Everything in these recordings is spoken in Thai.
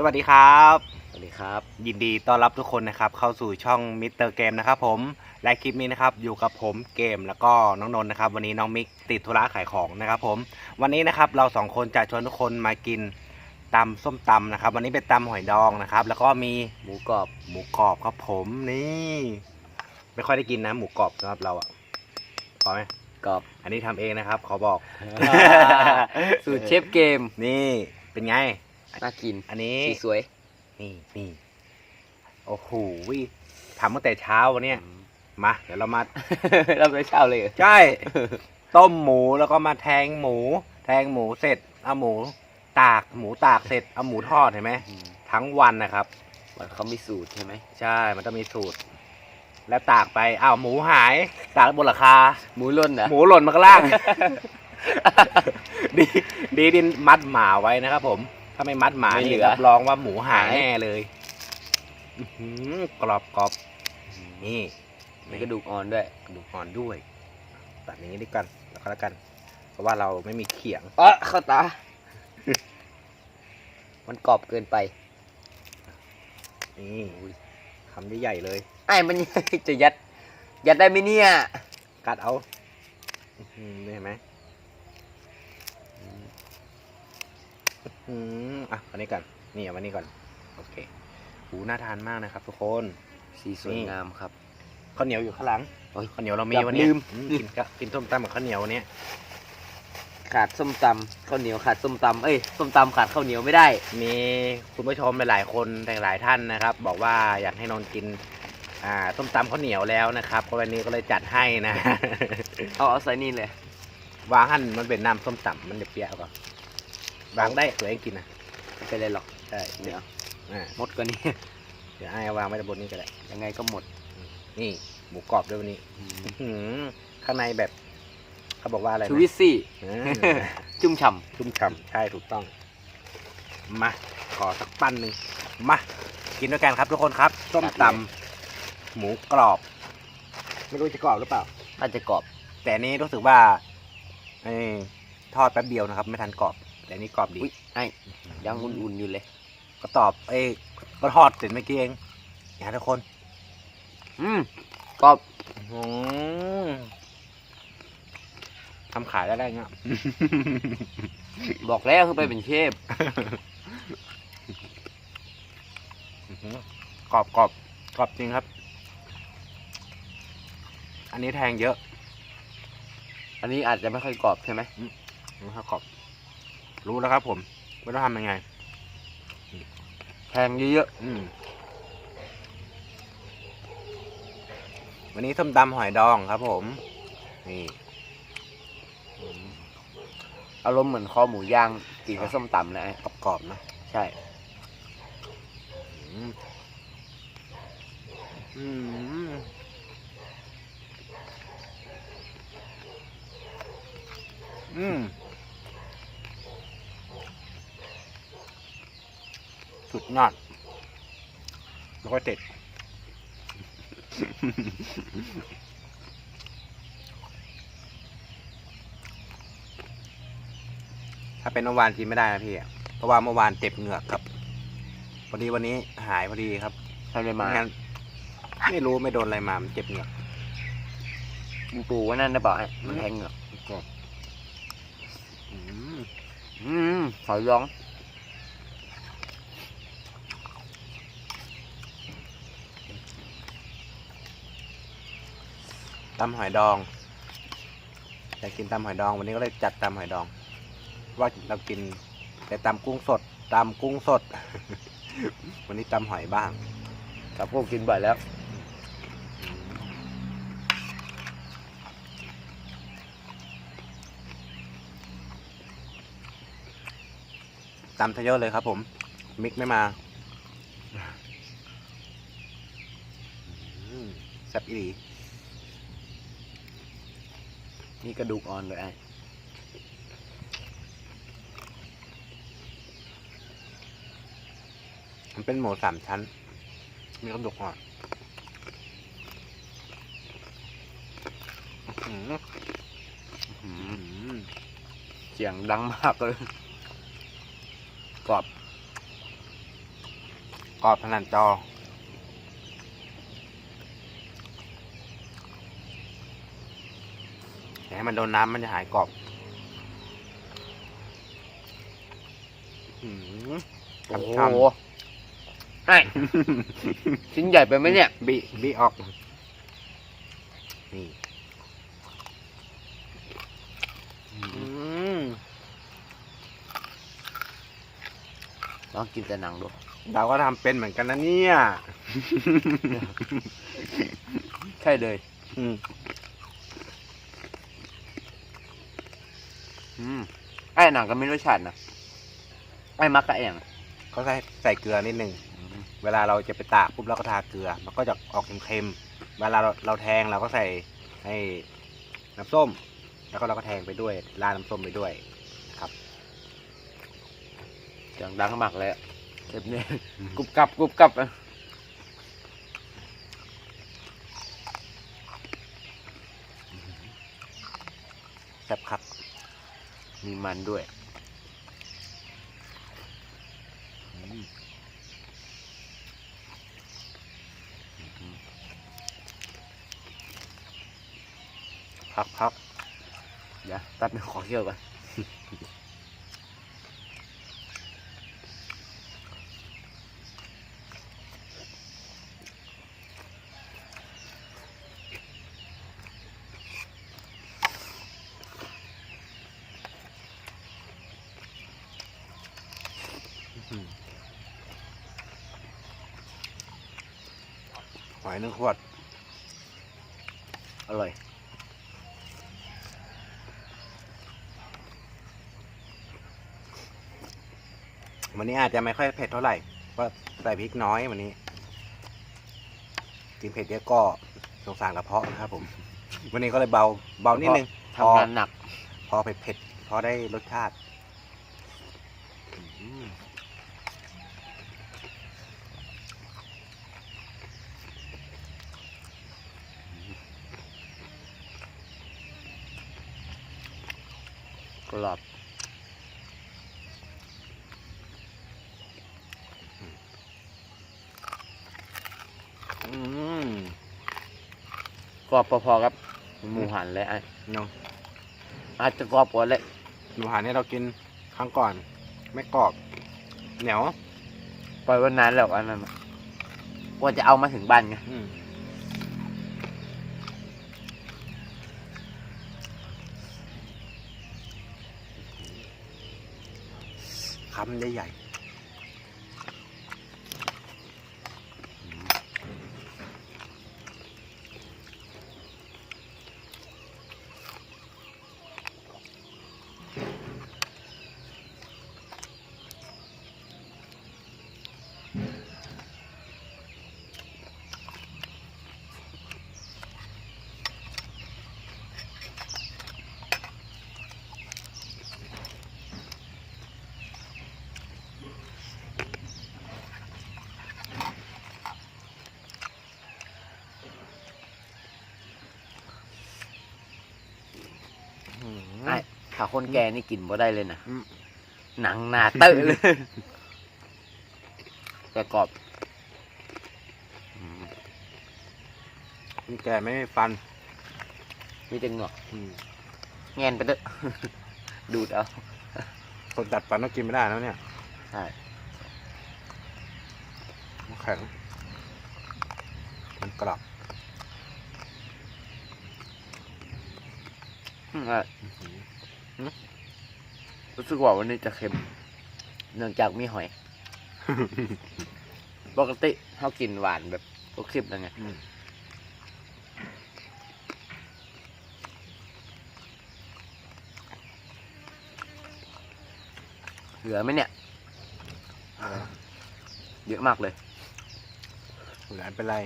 สวัสดีครับ สวัสดีครับ ยินดีต้อนรับทุกคนนะครับ เข้าสู่ช่องมิสเตอร์เกมนะครับผมและคลิปนี้นะครับอยู่กับผมเกมแล้วก็น้องนนท์นะครับวันนี้น้องมิกติดธุระขายของนะครับผมวันนี้นะครับเราสองคนจะชวนทุกคนมากินตำส้มตำนะครับ วันนี้เป็นตำหอยดองนะครับ แล้วก็มีหมูกรอบ หมูกรอบครับผมนี่ ไม่ค่อยได้กินนะ หมูกรอบสำหรับเราอะพอไหมกรอบอันนี้ทำเองนะครับ ขอบอก สูตรเชฟเกมนี่เป็นไง น่ากิน อันนี้สีสวย นี่นี่โอ้โหทำตั้งแต่เช้าวันเนี้ยมา เดี๋ยวเรามา เราไปเช่าเลยเหรอใช่ ต้มหมูแล้วก็มาแทงหมู แทงหมูเสร็จ เอาหมู ตากหมูตากเสร็จ เอาหมูทอดเห็นไหมทั้งวันนะครับ มันเขามีสูตรใช่ไหม ใช่ มันต้องมีสูตร แล้วตากไปอ้าวหมูหาย ตากบนหลังคา หมูล้นเหรอหมูหล่นมาข้างล่าง ดี ดีดินมัดหมาไว้นะครับผม ถ้าไม่มัดหมานี่รับรองว่าหมูหายแน่เลยอื้อหือกรอบกรอบนี่มีกระดูกอ่อนด้วยกระดูกอ่อนด้วยตัดอย่างนี้ดีกันแล้วก็แล้วกัน เพราะว่าเราไม่มีเขียง เออเข้าตา มันกรอบเกินไปนี่คำใหญ่ๆเลย ไอ้มัน จะยัด ยัดได้ไหมเนี่ย กัดเอาอื้อหือนี่เห็นไหม อืมอะอันนี้ก่อนนี่เอาวันนี้ก่อน โอเคหูน่าทานมากนะครับ ทุกคนสีสวยงามครับข้าวเหนียวอยู่ข้างหลังโอ้ยข้าวเหนียวเรามีเกือบวันนี้ลืมอืมกินกับกินส้มตำกับข้าวเหนียววันนี้ขาดส้มตำข้าวเหนียวขาดส้มตำเอ้ยส้มตำขาดข้าวเหนียวไม่ได้ มีคุณผู้ชมหลายๆคนแต่หลายท่านนะครับ บอกว่าอยากให้นนท์กิน อ่าส้มตำข้าวเหนียวแล้วนะครับก็วันนี้ก็เลยจัดให้นะ เอาเอาใส่นี่เลย วางหั่นมันเป็นน้ำส้มตำมันจะเปรี้ยวก่อน วางได้ตัวเองกินนะไม่เป็นไรหรอกใช่เดี๋ยวอ่าหมดกว่านี้ เดี๋ยวไอ้เอาวางไว้บนนี้ก็ได้ ยังไงก็หมด นี่หมูกรอบด้วยวันนี้อื้อหือข้างในแบบ เขาบอกว่าอะไรนะชูวิตซี่อืมจุ่มฉ่ชุ่มฉ่ำใช่ถูกต้อง มา ขอสักปั้นหนึ่งมา กินด้วยกันครับทุกคนครับส้มตำหมูกรอบ ไม่รู้จะกรอบหรือเปล่าำน่าจะกรอบ แต่อันนี้รู้สึกว่าเอ้ยทอดแป๊บเดียวนะครับ ไม่ทันกรอบ แต่อันนี้กรอบดีอุ้ยไอ้ยังอุ่นๆอยู่เลย ก็ตอบเอ้ยก็ทอดเสร็จเมื่อกี้เองนะทุกคนอืมกรอบอืมทำขายได้ได้เงี้ยบอกแล้วคือไปเป็นเชฟอื้อหือกรอบกรอบกรอบจริงครับ อันนี้แทงเยอะอันนี้อาจจะไม่ค่อยกรอบใช่ไหม นะครับกรอบ รู้แล้วครับ ผมว่าต้องทำยังไงแพงเยอะอืมวันนี้ส้มตำหอยดองครับ ผม นี่ๆอารมณ์เหมือนคอหมูย่างกินกับส้มตำนะไอ้กรอบๆนะใช่อืม อืมอืมสุดยอดแล้วก็เด็ดถ้าเป็นเมื่อวานกินไม่ได้นะพี่อะเพราะว่าเมื่อวานเจ็บเหงือกครับพอดีวันนี้หายพอดีครับทำเลยมาไงั้นไม่รู้ไม่โดนอะไรมา มันเจ็บเหงือกมึงปูไว่านั่นได้เปล่าไอ้มันแทงเหงือกอืมอืมหอยร้อง ตำหอยดองอยากกินตำหอยดอง วันนี้ก็เลยจัดตำหอยดอง ว่าเรากินแต่ตำกุ้งสดตำกุ้งสด วันนี้ตำหอยบ้างกับพวกกินบ่อยแล้วตำทะเยอะเลยครับผม มิกไม่มาแซ่บอีหลี นี่กระดูกอ่อนเลยไอ้มันเป็นหมูสามชั้น มีกระดูกอ่อนเสียงดังมากเลย กรอบ กรอบถนัดจอ อย่า ให้มันโดนน้ำมันจะหายกรอบอื้อหือโอ้โหช้ำไอ้ชิ้นใหญ่ไปไหมเนี่ยบิบิออก นี่อืมลองกินแต่หนังดูเราก็ทำเป็นเหมือนกันนะเนี่ย ใช่เลย อืม อืมไอ้หนังก็ไม่รสชาตินะไอ้มักกะแองก็ใส่ใส่เกลือนิดนึง เวลาเราจะไปตากปุ๊บเราก็ทาเกลือ มันก็จะออกเค็มๆ เวลาเราเราแทงเราก็ใส่ให้น้ำส้ม แล้วก็เราก็แทงไปด้วยราดน้ำส้มไปด้วยเสียงดังมากเลยอะเจ็บเนี่ยกรุบกรับกรุบกรับอะแซ่บครับ มีมันด้วยพักพักเดี๋ยวแป๊บนึงขอเที่ยวก่อน อยหนึ่งขวด อร่อย วันนี้อาจจะไม่ค่อยเผ็ดเท่าไหร่เพราะใส่พริกน้อยวันนี้กินเผ็ดเยอะก็สงสารกระเพาะนะครับผม วันนี้ก็เลยเบาเบานิดนึงพอทำงานหนัก พอเผ็ดเผ็ดพอได้รสชาติอืม กรอบอืมกรอบพอๆครับ หมูหันเลยไอ้เนาะอาจจะกรอบกว่าเลยหนูหันที่เรากินครั้งก่อน ไม่กรอบ เหนียวปล่อยไวันนานแล้วอันนั้นอะกว่าจะเอามาถึงบ้านไง อืมคำใหญ่ๆ อืม ไอ้ ถ้าคนแก่นี่กินบ่ได้เลยนะอืม หนังหนาเตอะเลยแต่กรอบอืมนี่แกไม่มีฟันมีแต่เหงอกอืมแงนไปเถอะ ดูดเอา คนตัดฟันต้องกินไม่ได้แล้วเนี่ยใช่ มันแข็ง มันกรอบ อืมอะ รู้สึกว่าวันนี้จะเค็ม เนื่องจากมีหอย ปกติเขากินหวานแบบพวกคลิปนั่นไงอืมเหลือไหมเนี่ย เยอะมากเลย เหลือเป็นไร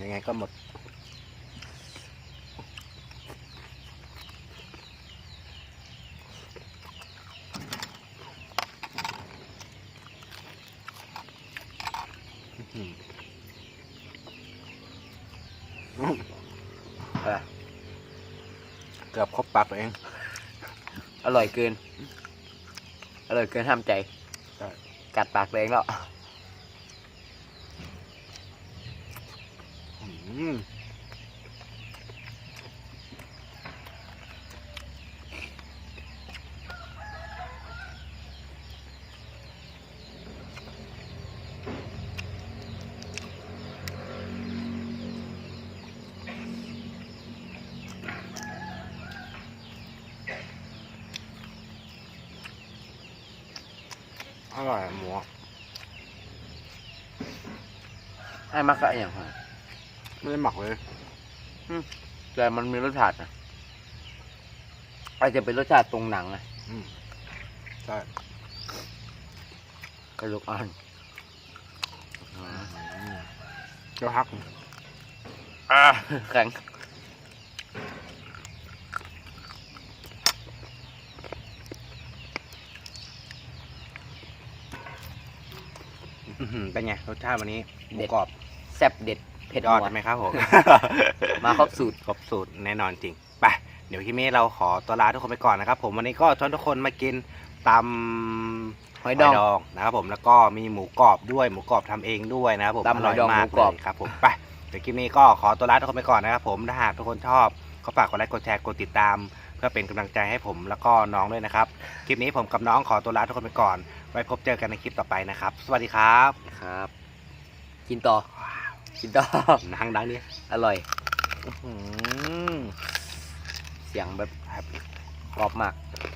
ยังไงก็หมด อื้อหืออื้อ อะไร เกือบครบปากตัวเอง อร่อยเกิน อร่อยเกินห้ามใจกัดปากตัวเองแล้ว อืม ร่อยอะหมูอะให้มักกะอย่างไรไม่ได้หมักเลยแต่มันมีรสชาตินะอาจจะเป็นรสชาติตรงหนังนะอืมใช่กระดูกอ่อนเจ้าฮักอ่าแข็ง อื้อหือเป็นไงรสชาติวันนี้หมูกรอบแซ่บเด็ดเผ็ดยอดนัวใช่ไหมครับผม มาครบสูตร ครบสูตรแน่นอนจริง ไป เดี๋ยวคลิปนี้เราขอตัวลาทุกคนไปก่อนนะครับผมวันนี้ก็ชวนทุกคนมากินตำหอยดองงนะครับผมแล้วก็มีหมูกรอบด้วยหมูกรอบทำเองด้วยนะครับผมตำหอยดองมากหมูกรอบ เลยครับผมไปเดี๋ยวคลิปนี้ก็ขอตัวลาทุกคนไปก่อนนะครับผมถ้าหากทุกคนชอบก็ฝากกดไลค์กดแชร์กดติดตาม เพื่อเป็นกำลังใจให้ผมแล้วก็น้องด้วยนะครับ คลิปนี้ผมกับน้องขอตัวลาทุกคนไปก่อน ไว้พบเจอกันในคลิปต่อไปนะครับ สวัสดีครับครับ กินต่อ กินต่อนั่งดังดิอร่อยอื้อหือเสียงแบบกรอบมากอ